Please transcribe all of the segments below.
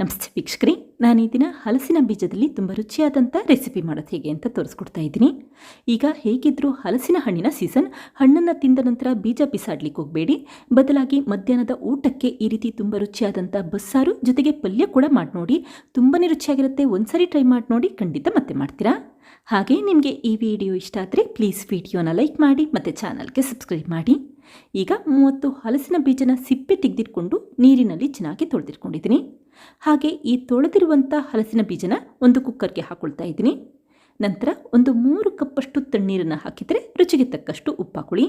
ನಮಸ್ತೆ ವೀಕ್ಷಕರಿ, ನಾನು ಈ ದಿನ ಹಲಸಿನ ಬೀಜದಲ್ಲಿ ತುಂಬ ರುಚಿಯಾದಂಥ ರೆಸಿಪಿ ಮಾಡೋದು ಹೇಗೆ ಅಂತ ತೋರಿಸ್ಕೊಡ್ತಾ ಇದ್ದೀನಿ. ಈಗ ಹೇಗಿದ್ದರೂ ಹಲಸಿನ ಹಣ್ಣಿನ ಸೀಸನ್, ಹಣ್ಣನ್ನು ತಿಂದ ನಂತರ ಬೀಜ ಬಿಸಾಡ್ಲಿಕ್ಕೆ ಹೋಗಬೇಡಿ. ಬದಲಾಗಿ ಮಧ್ಯಾಹ್ನದ ಊಟಕ್ಕೆ ಈ ರೀತಿ ತುಂಬ ರುಚಿಯಾದಂಥ ಬಸ್ಸಾರು ಜೊತೆಗೆ ಪಲ್ಯ ಕೂಡ ಮಾಡಿ ನೋಡಿ ತುಂಬಾ ರುಚಿಯಾಗಿರುತ್ತೆ. ಒಂದ್ಸರಿ ಟ್ರೈ ಮಾಡಿ ನೋಡಿ, ಖಂಡಿತ ಮತ್ತೆ ಮಾಡ್ತೀರಾ? ಹಾಗೆ ನಿಮಗೆ ಈ ವಿಡಿಯೋ ಇಷ್ಟ ಆದರೆ ಪ್ಲೀಸ್ ವಿಡಿಯೋನ ಲೈಕ್ ಮಾಡಿ, ಮತ್ತು ಚಾನಲ್ಗೆ ಸಬ್ಸ್ಕ್ರೈಬ್ ಮಾಡಿ. ಈಗ ಮೂವತ್ತು ಹಲಸಿನ ಬೀಜನ ಸಿಪ್ಪೆ ತೆಗೆದಿಟ್ಕೊಂಡು ನೀರಿನಲ್ಲಿ ಚೆನ್ನಾಗಿ ತೊಳೆದಿಟ್ಕೊಂಡಿದ್ದೀನಿ. ಹಾಗೆ ಈ ತೊಳೆದಿರುವಂಥ ಹಲಸಿನ ಬೀಜನ ಒಂದು ಕುಕ್ಕರ್ಗೆ ಹಾಕೊಳ್ತಾ ಇದ್ದೀನಿ. ನಂತರ ಒಂದು ಮೂರು ಕಪ್ಪಷ್ಟು ತಣ್ಣೀರನ್ನು ಹಾಕಿದರೆ ರುಚಿಗೆ ತಕ್ಕಷ್ಟು ಉಪ್ಪು ಹಾಕೊಳ್ಳಿ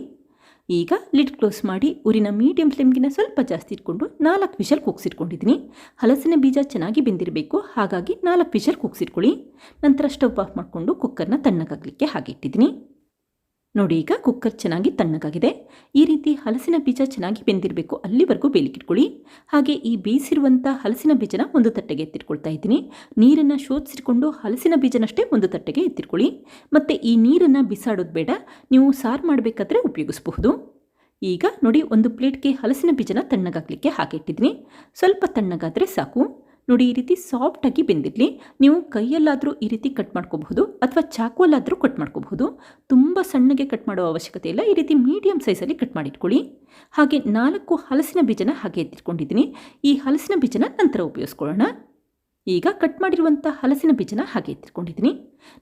ಈಗ ಲಿಡ್ ಕ್ಲೋಸ್ ಮಾಡಿ ಊರಿನ ಮೀಡಿಯಂ ಫ್ಲೇಮ್ಗಿನ ಸ್ವಲ್ಪ ಜಾಸ್ತಿ ಇಟ್ಕೊಂಡು ನಾಲ್ಕು ವಿಷಲ್ ಕೂಗ್ಸಿಟ್ಕೊಂಡಿದ್ದೀನಿ ಹಲಸಿನ ಬೀಜ ಚೆನ್ನಾಗಿ ಬೆಂದಿರಬೇಕು, ಹಾಗಾಗಿ ನಾಲ್ಕು ವಿಷಲ್ ಕೂಗ್ಸಿಟ್ಕೊಳ್ಳಿ ನಂತರ ಸ್ಟವ್ ಆಫ್ ಮಾಡಿಕೊಂಡು ಕುಕ್ಕರ್ನ ತಣ್ಣಗಾಗಲಿಕ್ಕೆ ಹಾಗೆ ಇಟ್ಟಿದ್ದೀನಿ. ನೋಡಿ, ಈಗ ಕುಕ್ಕರ್ ಚೆನ್ನಾಗಿ ತಣ್ಣಗಾಗಿದೆ. ಈ ರೀತಿ ಹಲಸಿನ ಬೀಜ ಚೆನ್ನಾಗಿ ಬೆಂದಿರಬೇಕು. ಅಲ್ಲಿವರೆಗೂ ಬೇಲಿಕಿಟ್ಕೊಳ್ಳಿ ಹಾಗೆ ಈ ಬೇಯಿಸಿರುವಂಥ ಹಲಸಿನ ಬೀಜನ ಒಂದು ತಟ್ಟೆಗೆ ಎತ್ತಿಟ್ಕೊಳ್ತಾ ಇದ್ದೀನಿ. ನೀರನ್ನು ಶೋಧಿಸಿಕೊಂಡು ಹಲಸಿನ ಬೀಜನಷ್ಟೇ ಒಂದು ತಟ್ಟೆಗೆ ಎತ್ತಿಟ್ಕೊಳ್ಳಿ. ಮತ್ತು ಈ ನೀರನ್ನು ಬಿಸಾಡೋದು ಬೇಡ. ನೀವು ಸಾರು ಮಾಡಬೇಕಾದ್ರೆ ಉಪಯೋಗಿಸಬಹುದು. ಈಗ ನೋಡಿ, ಒಂದು ಪ್ಲೇಟ್ಗೆ ಹಲಸಿನ ಬೀಜನ ತಣ್ಣಗಾಗಲಿಕ್ಕೆ ಹಾಕಿಟ್ಟಿದ್ದೀನಿ ಸ್ವಲ್ಪ ತಣ್ಣಗಾದರೆ ಸಾಕು. ನೋಡಿ, ಈ ರೀತಿ ಸಾಫ್ಟಾಗಿ ಬೆಂದಿರಲಿ. ನೀವು ಕೈಯಲ್ಲಾದರೂ ಈ ರೀತಿ ಕಟ್ ಮಾಡ್ಕೋಬಹುದು, ಅಥವಾ ಚಾಕುವಲ್ಲಾದರೂ ಕಟ್ ಮಾಡ್ಕೋಬಹುದು. ತುಂಬ ಸಣ್ಣಗೆ ಕಟ್ ಮಾಡೋ ಅವಶ್ಯಕತೆ ಇಲ್ಲ. ಈ ರೀತಿ ಮೀಡಿಯಮ್ ಸೈಜಲ್ಲಿ ಕಟ್ ಮಾಡಿಟ್ಕೊಳ್ಳಿ. ಹಾಗೆ ನಾಲ್ಕು ಹಲಸಿನ ಬೀಜನ ಹಾಗೆ ಎತ್ತಿಟ್ಕೊಂಡಿದ್ದೀನಿ. ಈ ಹಲಸಿನ ಬೀಜನ ನಂತರ ಉಪಯೋಗಿಸ್ಕೊಳ್ಳೋಣ. ಈಗ ಕಟ್ ಮಾಡಿರುವಂಥ ಹಲಸಿನ ಬೀಜನ ಹಾಗೆ ಎತ್ತಿಟ್ಕೊಂಡಿದ್ದೀನಿ.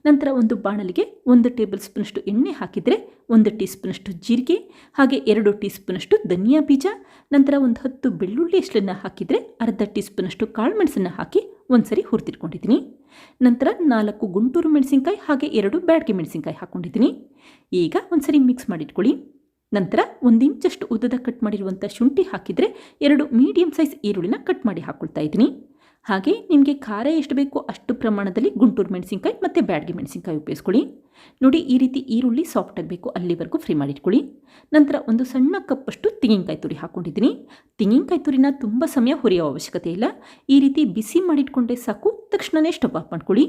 ನಂತರ ಒಂದು ಬಾಣಲಿಗೆ ಒಂದು ಟೇಬಲ್ ಸ್ಪೂನಷ್ಟು ಎಣ್ಣೆ ಹಾಕಿದರೆ ಒಂದು ಟೀ ಸ್ಪೂನಷ್ಟು ಜೀರಿಗೆ, ಹಾಗೆ ಎರಡು ಟೀ ಸ್ಪೂನಷ್ಟು ಧನಿಯಾ ಬೀಜ, ನಂತರ ಒಂದು ಹತ್ತು ಬೆಳ್ಳುಳ್ಳಿ ಎಷ್ಟನ್ನು ಹಾಕಿದರೆ ಅರ್ಧ ಟೀ ಸ್ಪೂನಷ್ಟು ಕಾಳು ಮೆಣಸನ್ನು ಹಾಕಿ ಒಂದ್ಸರಿ ಹುರಿದಿಟ್ಕೊಂಡಿದ್ದೀನಿ. ನಂತರ ನಾಲ್ಕು ಗುಂಟೂರು ಮೆಣಸಿನ್ಕಾಯಿ, ಹಾಗೆ ಎರಡು ಬ್ಯಾಡ್ಗೆ ಮೆಣಸಿನ್ಕಾಯಿ ಹಾಕ್ಕೊಂಡಿದ್ದೀನಿ ಈಗ ಒಂದ್ಸರಿ ಮಿಕ್ಸ್ ಮಾಡಿಟ್ಕೊಳ್ಳಿ. ನಂತರ ಒಂದು ಇಂಚಷ್ಟು ಉದ್ದದ ಕಟ್ ಮಾಡಿರುವಂಥ ಶುಂಠಿ ಹಾಕಿದರೆ ಎರಡು ಮೀಡಿಯಮ್ ಸೈಜ್ ಈರುಳ್ಳಿನ ಕಟ್ ಮಾಡಿ ಹಾಕ್ಕೊಳ್ತಾ ಇದ್ದೀನಿ. ಹಾಗೆ ನಿಮಗೆ ಖಾರ ಎಷ್ಟು ಬೇಕೋ ಅಷ್ಟು ಪ್ರಮಾಣದಲ್ಲಿ ಗುಂಟೂರು ಮೆಣಸಿನ್ಕಾಯಿ ಮತ್ತು ಬ್ಯಾಡ್ಗೆ ಮೆಣಸಿನ್ಕಾಯಿ ಉಪಯೋಗಿಸ್ಕೊಳ್ಳಿ. ನೋಡಿ, ಈ ರೀತಿ ಈರುಳ್ಳಿ ಸಾಫ್ಟ್ ಆಗಬೇಕು ಅಲ್ಲಿವರೆಗೂ ಫ್ರೈ ಮಾಡಿಟ್ಕೊಳ್ಳಿ. ನಂತರ ಒಂದು ಸಣ್ಣ ಕಪ್ಪಷ್ಟು ತೆಂಗಿನಕಾಯಿ ತುರಿ ಹಾಕ್ಕೊಂಡಿದ್ದೀನಿ ತೆಂಗಿನಕಾಯಿ ತುರಿನ ತುಂಬ ಸಮಯ ಹುರಿಯೋ ಅವಶ್ಯಕತೆ ಇಲ್ಲ. ಈ ರೀತಿ ಬಿಸಿ ಮಾಡಿಟ್ಕೊಂಡ್ರೆ ಸಾಕು ತಕ್ಷಣವೇ ಸ್ಟವ್ ಆಫ್ ಮಾಡ್ಕೊಳ್ಳಿ.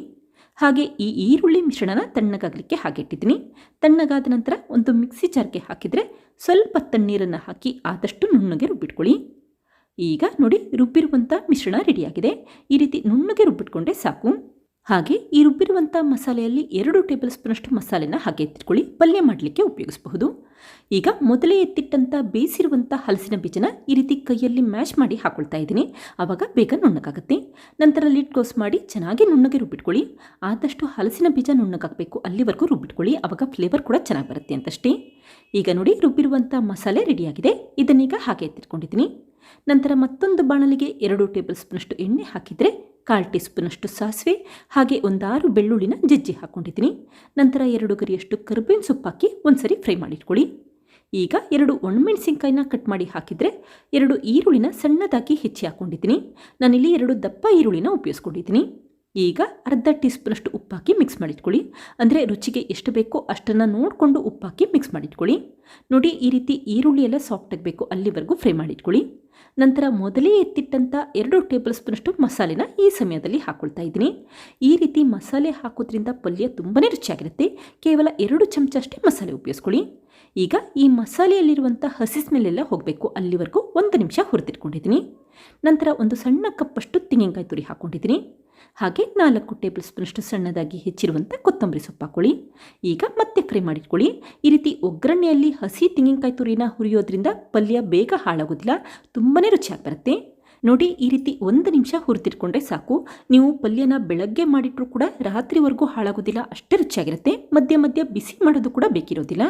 ಹಾಗೆ ಈ ಈರುಳ್ಳಿ ಮಿಶ್ರಣನ ತಣ್ಣಗಾಗಲಿಕ್ಕೆ ಹಾಗೆ ಇಟ್ಟಿದ್ದೀನಿ. ತಣ್ಣಗಾದ ನಂತರ ಒಂದು ಮಿಕ್ಸಿ ಜಾರ್ಗೆ ಹಾಕಿದರೆ ಸ್ವಲ್ಪ ತಣ್ಣೀರನ್ನು ಹಾಕಿ ಆದಷ್ಟು ನುಣ್ಣಗೆ ರುಬ್ಬಿಟ್ಕೊಳ್ಳಿ. ಈಗ ನೋಡಿ ರುಬ್ಬಿರುವಂಥ ಮಿಶ್ರಣ ರೆಡಿಯಾಗಿದೆ ಈ ರೀತಿ ನುಣ್ಣಗೆ ರುಬ್ಬಿಟ್ಕೊಂಡೆ ಸಾಕು. ಹಾಗೆ ಈ ರುಬ್ಬಿರುವಂಥ ಮಸಾಲೆಯಲ್ಲಿ ಎರಡು ಟೇಬಲ್ ಸ್ಪೂನಷ್ಟು ಮಸಾಲೆನ ಹಾಗೆ ಎತ್ತಿಟ್ಕೊಳ್ಳಿ. ಪಲ್ಯ ಮಾಡಲಿಕ್ಕೆ ಉಪಯೋಗಿಸಬಹುದು. ಈಗ ಮೊದಲೇ ಎತ್ತಿಟ್ಟಂಥ ಬೇಯಿಸಿರುವಂಥ ಹಲಸಿನ ಬೀಜನ ಈ ರೀತಿ ಕೈಯಲ್ಲಿ ಮ್ಯಾಶ್ ಮಾಡಿ ಹಾಕೊಳ್ತಾ ಇದ್ದೀನಿ. ಆವಾಗ ಬೇಗ ನುಣ್ಣಗಾಗುತ್ತೆ. ನಂತರ ಲಿಡ್ ಕ್ಲೋಸ್ ಮಾಡಿ ಚೆನ್ನಾಗಿ ನುಣ್ಣಗೆ ರುಬ್ಬಿಟ್ಕೊಳ್ಳಿ. ಆದಷ್ಟು ಹಲಸಿನ ಬೀಜ ನುಣ್ಣಗಾಕಬೇಕು ಅಲ್ಲಿವರೆಗೂ ರುಬ್ಬಿಟ್ಕೊಳ್ಳಿ. ಆವಾಗ ಫ್ಲೇವರ್ ಕೂಡ ಚೆನ್ನಾಗಿ ಬರುತ್ತೆ ಅಂತಷ್ಟೇ. ಈಗ ನೋಡಿ ರುಬ್ಬಿರುವಂಥ ಮಸಾಲೆ ರೆಡಿಯಾಗಿದೆ. ಇದನ್ನೀಗ ಹಾಗೆ ಎತ್ತಿಟ್ಕೊಂಡಿದ್ದೀನಿ. ನಂತರ ಮತ್ತೊಂದು ಬಾಣಲಿಗೆ ಎರಡು ಟೇಬಲ್ ಸ್ಪೂನಷ್ಟು ಎಣ್ಣೆ ಹಾಕಿದರೆ ಕಾಲು ಟೀ ಸ್ಪೂನಷ್ಟು ಸಾಸಿವೆ, ಹಾಗೆ ಒಂದಾರು ಬೆಳ್ಳುಳ್ಳಿನ ಜಜ್ಜಿ ಹಾಕ್ಕೊಂಡಿದ್ದೀನಿ ನಂತರ ಎರಡು ಗರಿಯಷ್ಟು ಕರ್ಬೇವಿನ ಸೊಪ್ಪು ಹಾಕಿ ಒಂದ್ಸರಿ ಫ್ರೈ ಮಾಡಿಟ್ಕೊಳ್ಳಿ. ಈಗ ಎರಡು ಒಣಮೆಣಸಿನ್ಕಾಯಿನ ಕಟ್ ಮಾಡಿ ಹಾಕಿದರೆ ಎರಡು ಈರುಳ್ಳಿನ ಸಣ್ಣದಾಗಿ ಹೆಚ್ಚಿ ಹಾಕ್ಕೊಂಡಿದ್ದೀನಿ ನಾನಿಲ್ಲಿ ಎರಡು ದಪ್ಪ ಈರುಳ್ಳಿನ ಉಪಯೋಗಿಸ್ಕೊಂಡಿದ್ದೀನಿ. ಈಗ ಅರ್ಧ ಟೀ ಸ್ಪೂನಷ್ಟು ಉಪ್ಪಾಕಿ ಮಿಕ್ಸ್ ಮಾಡಿಟ್ಕೊಳ್ಳಿ. ಅಂದರೆ ರುಚಿಗೆ ಎಷ್ಟು ಬೇಕೋ ಅಷ್ಟನ್ನು ನೋಡಿಕೊಂಡು ಉಪ್ಪಾಕಿ ಮಿಕ್ಸ್ ಮಾಡಿಟ್ಕೊಳ್ಳಿ. ನೋಡಿ, ಈ ರೀತಿ ಈರುಳ್ಳಿ ಎಲ್ಲ ಸಾಫ್ಟ್ ಆಗಬೇಕು ಅಲ್ಲಿವರೆಗೂ ಫ್ರೈ ಮಾಡಿಟ್ಕೊಳ್ಳಿ. ನಂತರ ಮೊದಲೇ ಎತ್ತಿಟ್ಟಂಥ ಎರಡು ಟೇಬಲ್ ಸ್ಪೂನಷ್ಟು ಮಸಾಲೆನ ಈ ಸಮಯದಲ್ಲಿ ಹಾಕ್ಕೊಳ್ತಾ ಇದ್ದೀನಿ. ಈ ರೀತಿ ಮಸಾಲೆ ಹಾಕೋದ್ರಿಂದ ಪಲ್ಯ ತುಂಬಾ ರುಚಿಯಾಗಿರುತ್ತೆ. ಕೇವಲ ಎರಡು ಚಮಚ ಅಷ್ಟೇ ಮಸಾಲೆ ಉಪಯೋಗಿಸ್ಕೊಳ್ಳಿ. ಈಗ ಈ ಮಸಾಲೆಯಲ್ಲಿರುವಂಥ ಹಸಿ ಸ್ಮೆಲ್ಲೆಲ್ಲ ಹೋಗಬೇಕು, ಅಲ್ಲಿವರೆಗೂ ಒಂದು ನಿಮಿಷ ಹುರಿದಿಟ್ಕೊಂಡಿದ್ದೀನಿ. ನಂತರ ಒಂದು ಸಣ್ಣ ಕಪ್ಪಷ್ಟು ತೆಂಗಿನಕಾಯಿ ತುರಿ ಹಾಕ್ಕೊಂಡಿದ್ದೀನಿ ಹಾಗೆ ನಾಲ್ಕು ಟೇಬಲ್ ಸ್ಪೂನಷ್ಟು ಸಣ್ಣದಾಗಿ ಹೆಚ್ಚಿರುವಂಥ ಕೊತ್ತಂಬರಿ ಸೊಪ್ಪು ಹಾಕೊಳ್ಳಿ. ಈಗ ಮತ್ತೆ ಫ್ರೈ ಮಾಡಿಟ್ಕೊಳ್ಳಿ. ಈ ರೀತಿ ಒಗ್ಗರಣೆಯಲ್ಲಿ ಹಸಿ ತೆಂಗಿನಕಾಯಿ ತುರಿನ ಹುರಿಯೋದ್ರಿಂದ ಪಲ್ಯ ಬೇಗ ಹಾಳಾಗೋದಿಲ್ಲ. ತುಂಬಾ ರುಚಿಯಾಗಿ ಬರುತ್ತೆ. ನೋಡಿ, ಈ ರೀತಿ ಒಂದು ನಿಮಿಷ ಹುರಿದಿಟ್ಕೊಂಡ್ರೆ ಸಾಕು. ನೀವು ಪಲ್ಯನ ಬೆಳಗ್ಗೆ ಮಾಡಿಟ್ರೂ ಕೂಡ ರಾತ್ರಿವರೆಗೂ ಹಾಳಾಗೋದಿಲ್ಲ, ಅಷ್ಟೇ ರುಚಿಯಾಗಿರುತ್ತೆ. ಮಧ್ಯ ಮಧ್ಯ ಬಿಸಿ ಮಾಡೋದು ಕೂಡ ಬೇಕಿರೋದಿಲ್ಲ.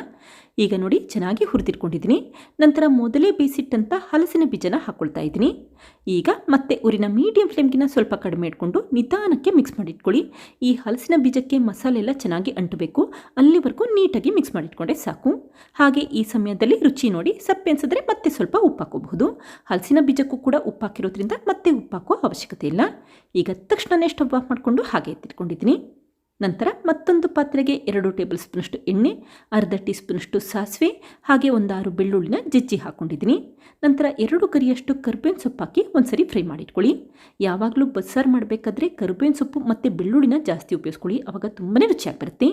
ಈಗ ನೋಡಿ, ಚೆನ್ನಾಗಿ ಹುರಿದಿಟ್ಕೊಂಡಿದ್ದೀನಿ. ನಂತರ ಮೊದಲೇ ಬೇಯಿಸಿಟ್ಟಂಥ ಹಲಸಿನ ಬೀಜನ ಹಾಕ್ಕೊಳ್ತಾ ಇದ್ದೀನಿ. ಈಗ ಮತ್ತೆ ಊರಿನ ಮೀಡಿಯಂ ಫ್ಲೇಮ್ಗಿನ ಸ್ವಲ್ಪ ಕಡಿಮೆ ಇಟ್ಕೊಂಡು ನಿಧಾನಕ್ಕೆ ಮಿಕ್ಸ್ ಮಾಡಿಟ್ಕೊಳ್ಳಿ. ಈ ಹಲಸಿನ ಬೀಜಕ್ಕೆ ಮಸಾಲೆ ಎಲ್ಲ ಚೆನ್ನಾಗಿ ಅಂಟಬೇಕು. ಅಲ್ಲಿವರೆಗೂ ನೀಟಾಗಿ ಮಿಕ್ಸ್ ಮಾಡಿಟ್ಕೊಂಡ್ರೆ ಸಾಕು. ಹಾಗೆ ಈ ಸಮಯದಲ್ಲಿ ರುಚಿ ನೋಡಿ, ಸಪ್ಪೆ ಅನ್ಸಿದ್ರೆ ಮತ್ತೆ ಸ್ವಲ್ಪ ಉಪ್ಪು ಹಾಕೋಬಹುದು ಹಲಸಿನ ಬೀಜಕ್ಕೂ ಕೂಡ ಉಪ್ಪು ಹಾಕಿರೋದ್ರಿಂದ ಮತ್ತೆ ಉಪ್ಪು ಹಾಕುವ ಅವಶ್ಯಕತೆ ಇಲ್ಲ. ಈಗ ತಕ್ಷಣನೇ ಸ್ಟವ್ ಆಫ್ ಮಾಡಿಕೊಂಡು ಹಾಗೆ ಎತ್ತಿಟ್ಕೊಂಡಿದ್ದೀನಿ. ನಂತರ ಮತ್ತೊಂದು ಪಾತ್ರೆಗೆ ಎರಡು ಟೇಬಲ್ ಸ್ಪೂನಷ್ಟು ಎಣ್ಣೆ, ಅರ್ಧ ಟೀ ಸ್ಪೂನಷ್ಟು ಸಾಸಿವೆ, ಹಾಗೆ ಒಂದಾರು ಬೆಳ್ಳುಳ್ಳಿನ ಜಜ್ಜಿ ಹಾಕ್ಕೊಂಡಿದ್ದೀನಿ ನಂತರ ಎರಡು ಕರಿಯಷ್ಟು ಕರ್ಬೇವಿನ ಸೊಪ್ಪು ಹಾಕಿ ಒಂದ್ಸರಿ ಫ್ರೈ ಮಾಡಿಟ್ಕೊಳ್ಳಿ. ಯಾವಾಗಲೂ ಬಸ್ಸಾರು ಮಾಡಬೇಕಾದ್ರೆ ಕರ್ಬೇವಿನ ಸೊಪ್ಪು ಮತ್ತು ಬೆಳ್ಳುಳ್ಳಿನ ಜಾಸ್ತಿ ಉಪಯೋಗಿಸ್ಕೊಳ್ಳಿ ಆವಾಗ ತುಂಬಾ ರುಚಿಯಾಗಿ ಬರುತ್ತೆ.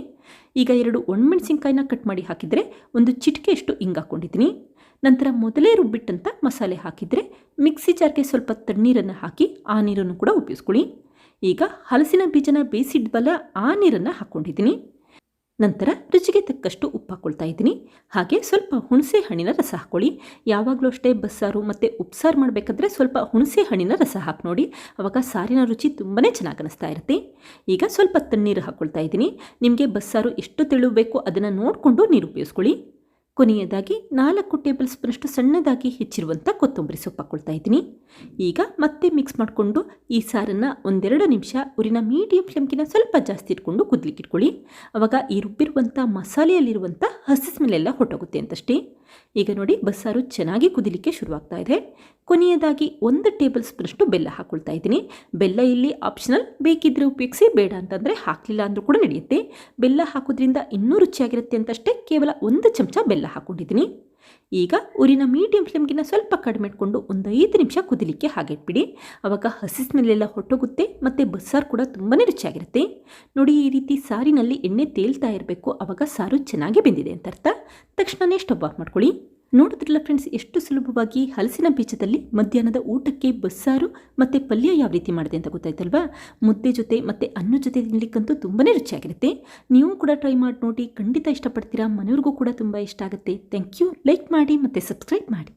ಈಗ ಎರಡು ಒಣಮೆಣಸಿನ್ಕಾಯಿನ ಕಟ್ ಮಾಡಿ ಹಾಕಿದರೆ ಒಂದು ಚಿಟಿಕೆಯಷ್ಟು ಹಿಂಗೆ ಹಾಕ್ಕೊಂಡಿದ್ದೀನಿ ನಂತರ ಮೊದಲೇ ರುಬ್ಬಿಟ್ಟಂಥ ಮಸಾಲೆ ಹಾಕಿದರೆ ಮಿಕ್ಸಿ ಜಾರ್ಗೆ ಸ್ವಲ್ಪ ತಣ್ಣೀರನ್ನು ಹಾಕಿ ಆ ನೀರನ್ನು ಕೂಡ ಉಪಯೋಗಿಸ್ಕೊಳ್ಳಿ. ಈಗ ಹಲಸಿನ ಬೀಜನ ಬೇಯಿಸಿಡ್ಬಲ್ಲ ಆ ನೀರನ್ನು ಹಾಕ್ಕೊಂಡಿದ್ದೀನಿ ನಂತರ ರುಚಿಗೆ ತಕ್ಕಷ್ಟು ಉಪ್ಪು ಹಾಕ್ಕೊಳ್ತಾ ಇದ್ದೀನಿ. ಹಾಗೆ ಸ್ವಲ್ಪ ಹುಣಸೆ ಹಣ್ಣಿನ ರಸ ಹಾಕ್ಕೊಳ್ಳಿ ಯಾವಾಗಲೂ ಅಷ್ಟೇ ಬಸ್ಸಾರು ಮತ್ತು ಉಪ್ಸಾರು ಮಾಡಬೇಕಾದ್ರೆ ಸ್ವಲ್ಪ ಹುಣಸೆ ಹಣ್ಣಿನ ರಸ ಹಾಕಿ ನೋಡಿ. ಆವಾಗ ಸಾರಿನ ರುಚಿ ತುಂಬಾ ಚೆನ್ನಾಗಿ ಅನಿಸ್ತಾ ಇರುತ್ತೆ. ಈಗ ಸ್ವಲ್ಪ ತಣ್ಣೀರು ಹಾಕ್ಕೊಳ್ತಾ ಇದ್ದೀನಿ. ನಿಮಗೆ ಬಸ್ಸಾರು ಎಷ್ಟು ತೆಳು ಬೇಕೋ ಅದನ್ನು ನೋಡಿಕೊಂಡು ನೀರು ಉಪಯೋಗಿಸ್ಕೊಳ್ಳಿ. ಕೊನೆಯದಾಗಿ ನಾಲ್ಕು ಟೇಬಲ್ ಸ್ಪೂನಷ್ಟು ಸಣ್ಣದಾಗಿ ಹೆಚ್ಚಿರುವಂಥ ಕೊತ್ತಂಬರಿ ಸೊಪ್ಪು ಹಾಕ್ಕೊಳ್ತಾ ಇದ್ದೀನಿ. ಈಗ ಮತ್ತೆ ಮಿಕ್ಸ್ ಮಾಡಿಕೊಂಡು ಈ ಸಾರನ್ನು ಒಂದೆರಡು ನಿಮಿಷ ಊರಿನ ಮೀಡಿಯಂ ಫ್ಲೇಮ್ಗಿನ ಸ್ವಲ್ಪ ಜಾಸ್ತಿ ಇಟ್ಕೊಂಡು ಕುದ್ಲಿಕ್ಕೆ ಇಟ್ಕೊಳ್ಳಿ. ಆವಾಗ ಈ ರುಬ್ಬಿರುವಂಥ ಮಸಾಲೆಯಲ್ಲಿರುವಂಥ ಹಸಿ ಸ್ಮೆಲ್ಲೆಲ್ಲ ಹೊಟ್ಟೋಗುತ್ತೆ ಅಂತಷ್ಟೇ. ಈಗ ನೋಡಿ ಬಸ್ಸಾರು ಚೆನ್ನಾಗಿ ಕುದಿಲಿಕ್ಕೆ ಶುರುವಾಗ್ತಾ ಇದೆ. ಕೊನೆಯದಾಗಿ ಒಂದು ಟೇಬಲ್ ಸ್ಪೂನಷ್ಟು ಬೆಲ್ಲ ಹಾಕ್ಕೊಳ್ತಾ ಇದ್ದೀನಿ. ಬೆಲ್ಲ ಇಲ್ಲಿ ಆಪ್ಷನಲ್ ಬೇಕಿದ್ರೆ ಉಪಯೋಗಿಸಿ, ಬೇಡ ಅಂತಂದರೆ ಹಾಕಲಿಲ್ಲ ಅಂದರೂ ಕೂಡ ನಡೆಯುತ್ತೆ. ಬೆಲ್ಲ ಹಾಕೋದ್ರಿಂದ ಇನ್ನೂ ರುಚಿಯಾಗಿರುತ್ತೆ ಅಂತಷ್ಟೇ ಕೇವಲ ಒಂದು ಚಮಚ ಬೆಲ್ಲ ಹಾಕ್ಕೊಂಡಿದ್ದೀನಿ ಈಗ ಊರಿನ ಮೀಡಿಯಂ ಫ್ಲೇಮ್ಗಿನ ಸ್ವಲ್ಪ ಕಡಿಮೆ ಇಟ್ಕೊಂಡು ಒಂದು ಐದು ನಿಮಿಷ ಕುದಿಲಿಕ್ಕೆ ಹಾಗೆ ಇಟ್ಬಿಡಿ. ಅವಾಗ ಹಸಿ ಸ್ಮೆಲ್ಲೆಲ್ಲ ಹೊಟ್ಟೋಗುತ್ತೆ ಮತ್ತು ಬಸ್ಸಾರು ಕೂಡ ತುಂಬಾ ರುಚಿಯಾಗಿರುತ್ತೆ. ನೋಡಿ ಈ ರೀತಿ ಸಾರಿನಲ್ಲಿ ಎಣ್ಣೆ ತೇಲ್ತಾ ಇರಬೇಕು. ಆವಾಗ ಸಾರು ಚೆನ್ನಾಗಿ ಬೆಂದಿದೆ ಅಂತ ಅರ್ಥ. ತಕ್ಷಣವೇ ಸ್ಟವ್ ಆಫ್ ಮಾಡ್ಕೊಳ್ಳಿ. ನೋಡಿದ್ರಲ್ಲ ಫ್ರೆಂಡ್ಸ್ ಎಷ್ಟು ಸುಲಭವಾಗಿ ಹಲಸಿನ ಬೀಜದಲ್ಲಿ ಮಧ್ಯಾಹ್ನದ ಊಟಕ್ಕೆ ಬಸ್ಸಾರು ಮತ್ತು ಪಲ್ಯ ಯಾವ ರೀತಿ ಮಾಡಿದೆ ಅಂತ ಗೊತ್ತಾಯ್ತಲ್ವಾ? ಮುದ್ದೆ ಜೊತೆ ಮತ್ತು ಅನ್ನ ಜೊತೆ ತಿನ್ನಲಿಕ್ಕಂತೂ ತುಂಬಾ ರುಚಿಯಾಗಿರುತ್ತೆ. ನೀವು ಕೂಡ ಟ್ರೈ ಮಾಡಿ ನೋಡಿ, ಖಂಡಿತ ಇಷ್ಟಪಡ್ತೀರಾ. ಮನೆಯವ್ರಿಗೂ ಕೂಡ ತುಂಬ ಇಷ್ಟ ಆಗುತ್ತೆ. ಥ್ಯಾಂಕ್ ಯು ಲೈಕ್ ಮಾಡಿ ಮತ್ತು ಸಬ್ಸ್ಕ್ರೈಬ್ ಮಾಡಿ.